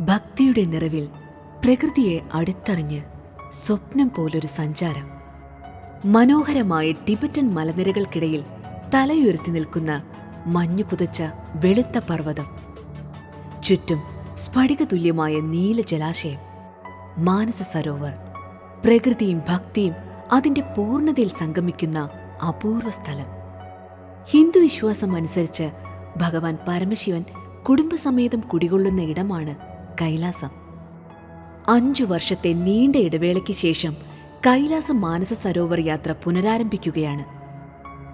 ഭക്തിയുടെ നിറവിൽ പ്രകൃതിയെ അടുത്തറിഞ്ഞ് സ്വപ്നം പോലൊരു സഞ്ചാരം. മനോഹരമായ ടിബറ്റൻ മലനിരകൾക്കിടയിൽ തലയുയർത്തി നിൽക്കുന്ന മഞ്ഞു പുതച്ച വെളുത്ത പർവതം. ചുറ്റും സ്ഫടിക തുല്യമായ നീല ജലാശയം. മാനസ സരോവർ. പ്രകൃതിയും ഭക്തിയും അതിന്റെ പൂർണതയിൽ സംഗമിക്കുന്ന അപൂർവ സ്ഥലം. ഹിന്ദു വിശ്വാസം അനുസരിച്ച് ഭഗവാൻ പരമശിവൻ കുടുംബസമേതം കുടികൊള്ളുന്ന ഇടമാണ് കൈലാസം. അഞ്ചു വർഷത്തെ നീണ്ട ഇടവേളയ്ക്ക് ശേഷം കൈലാസ മാനസ സരോവർ യാത്ര പുനരാരംഭിക്കുകയാണ്.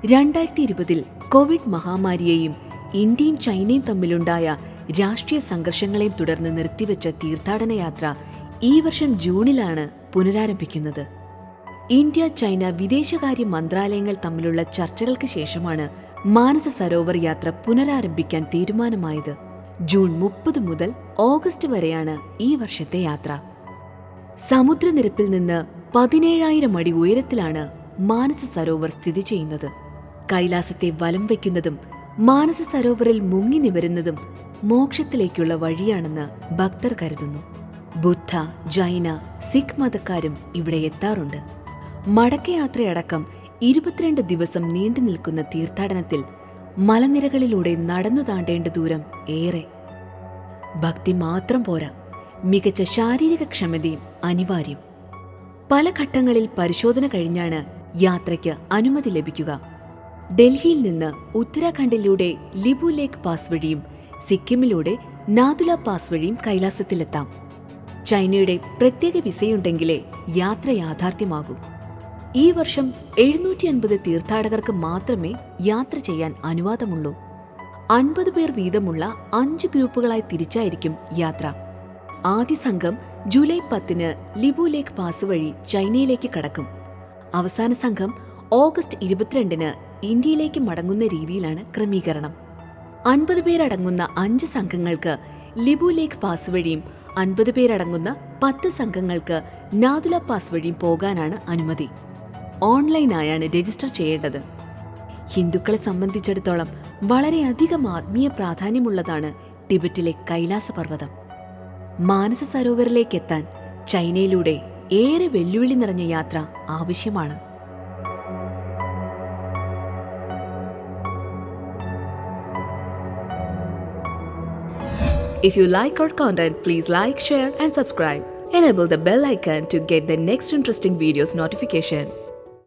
രണ്ടായിരത്തി ഇരുപതിൽ കോവിഡ് മഹാമാരിയെയും ഇന്ത്യയും ചൈനയും തമ്മിലുണ്ടായ രാഷ്ട്രീയ സംഘർഷങ്ങളെയും തുടർന്ന് നിർത്തിവെച്ച തീർത്ഥാടന യാത്ര ഈ വർഷം ജൂണിലാണ് പുനരാരംഭിക്കുന്നത്. ഇന്ത്യ ചൈന വിദേശകാര്യ മന്ത്രാലയങ്ങൾ തമ്മിലുള്ള ചർച്ചകൾക്ക് ശേഷമാണ് മാനസ സരോവർ യാത്ര പുനരാരംഭിക്കാൻ തീരുമാനമായത്. ജൂൺ മുപ്പത് മുതൽ ഓഗസ്റ്റ് വരെയാണ് ഈ വർഷത്തെ യാത്ര. സമുദ്രനിരപ്പിൽ നിന്ന് പതിനേഴായിരം അടി ഉയരത്തിലാണ് മാനസ സരോവർ സ്ഥിതി ചെയ്യുന്നത്. കൈലാസത്തെ വലം വയ്ക്കുന്നതും മാനസ സരോവറിൽ മുങ്ങി നിവരുന്നതും മോക്ഷത്തിലേക്കുള്ള വഴിയാണെന്ന് ഭക്തർ കരുതുന്നു. ബുദ്ധ ജൈന സിഖ് മതക്കാരും ഇവിടെ എത്താറുണ്ട്. മടക്കയാത്രയടക്കം ഇരുപത്തിരണ്ട് ദിവസം നീണ്ടു നിൽക്കുന്ന തീർത്ഥാടനത്തിൽ മലനിരകളിലൂടെ നടന്നു താണ്ടേണ്ട ദൂരം ഏറെ. ഭക്തി മാത്രം പോരാ. മികച്ച ശാരീരിക ക്ഷമതയും അനിവാര്യം. പല ഘട്ടങ്ങളിൽ പരിശോധന കഴിഞ്ഞാണ് യാത്രയ്ക്ക് അനുമതി ലഭിക്കുക. ഡൽഹിയിൽ നിന്ന് ഉത്തരാഖണ്ഡിലൂടെ ലിബു ലേക്ക് പാസ് വഴിയും സിക്കിമിലൂടെ നാതുല പാസ് വഴിയും കൈലാസത്തിലെത്താം. ചൈനയുടെ പ്രത്യേക വിസയുണ്ടെങ്കിലേ യാത്ര യാഥാർത്ഥ്യമാകൂ. ഈ വർഷം എഴുന്നൂറ്റി അൻപത് തീർത്ഥാടകർക്ക് മാത്രമേ യാത്ര ചെയ്യാൻ അനുവാദമുള്ളൂ. അൻപത് പേർ വീതമുള്ള അഞ്ച് ഗ്രൂപ്പുകളായി തിരിച്ചായിരിക്കും യാത്ര. ആദ്യ സംഘം ജൂലൈ പത്തിന് ലിബു ലേക്ക് പാസ് വഴി ചൈനയിലേക്ക് കടക്കും. അവസാന സംഘം ഓഗസ്റ്റ് ഇരുപത്തിരണ്ടിന് ഇന്ത്യയിലേക്ക് മടങ്ങുന്ന രീതിയിലാണ് ക്രമീകരണം. അൻപത് പേരടങ്ങുന്ന അഞ്ച് സംഘങ്ങൾക്ക് ലിബു ലേക്ക് പാസ് വഴിയും അൻപത് പേരടങ്ങുന്ന പത്ത് സംഘങ്ങൾക്ക് നാദുല പാസ് വഴിയും പോകാനാണ് അനുമതി. ഓൺലൈനായാണ് രജിസ്റ്റർ ചെയ്യേണ്ടത് ഹിന്ദുക്കളെ സംബന്ധിച്ചിടത്തോളം വളരെയധികം ആത്മീയ പ്രാധാന്യമുള്ളതാണ് ടിബറ്റിലെ കൈലാസ പർവതം മാനസ സരോവറിലേക്ക് എത്താൻ ചൈനയിലൂടെ ഏറെ വെല്ലുവിളി നിറഞ്ഞ യാത്ര ആവശ്യമാണ് If you like our content, please like, share, and subscribe. Enable the bell icon to get the next interesting videos notification.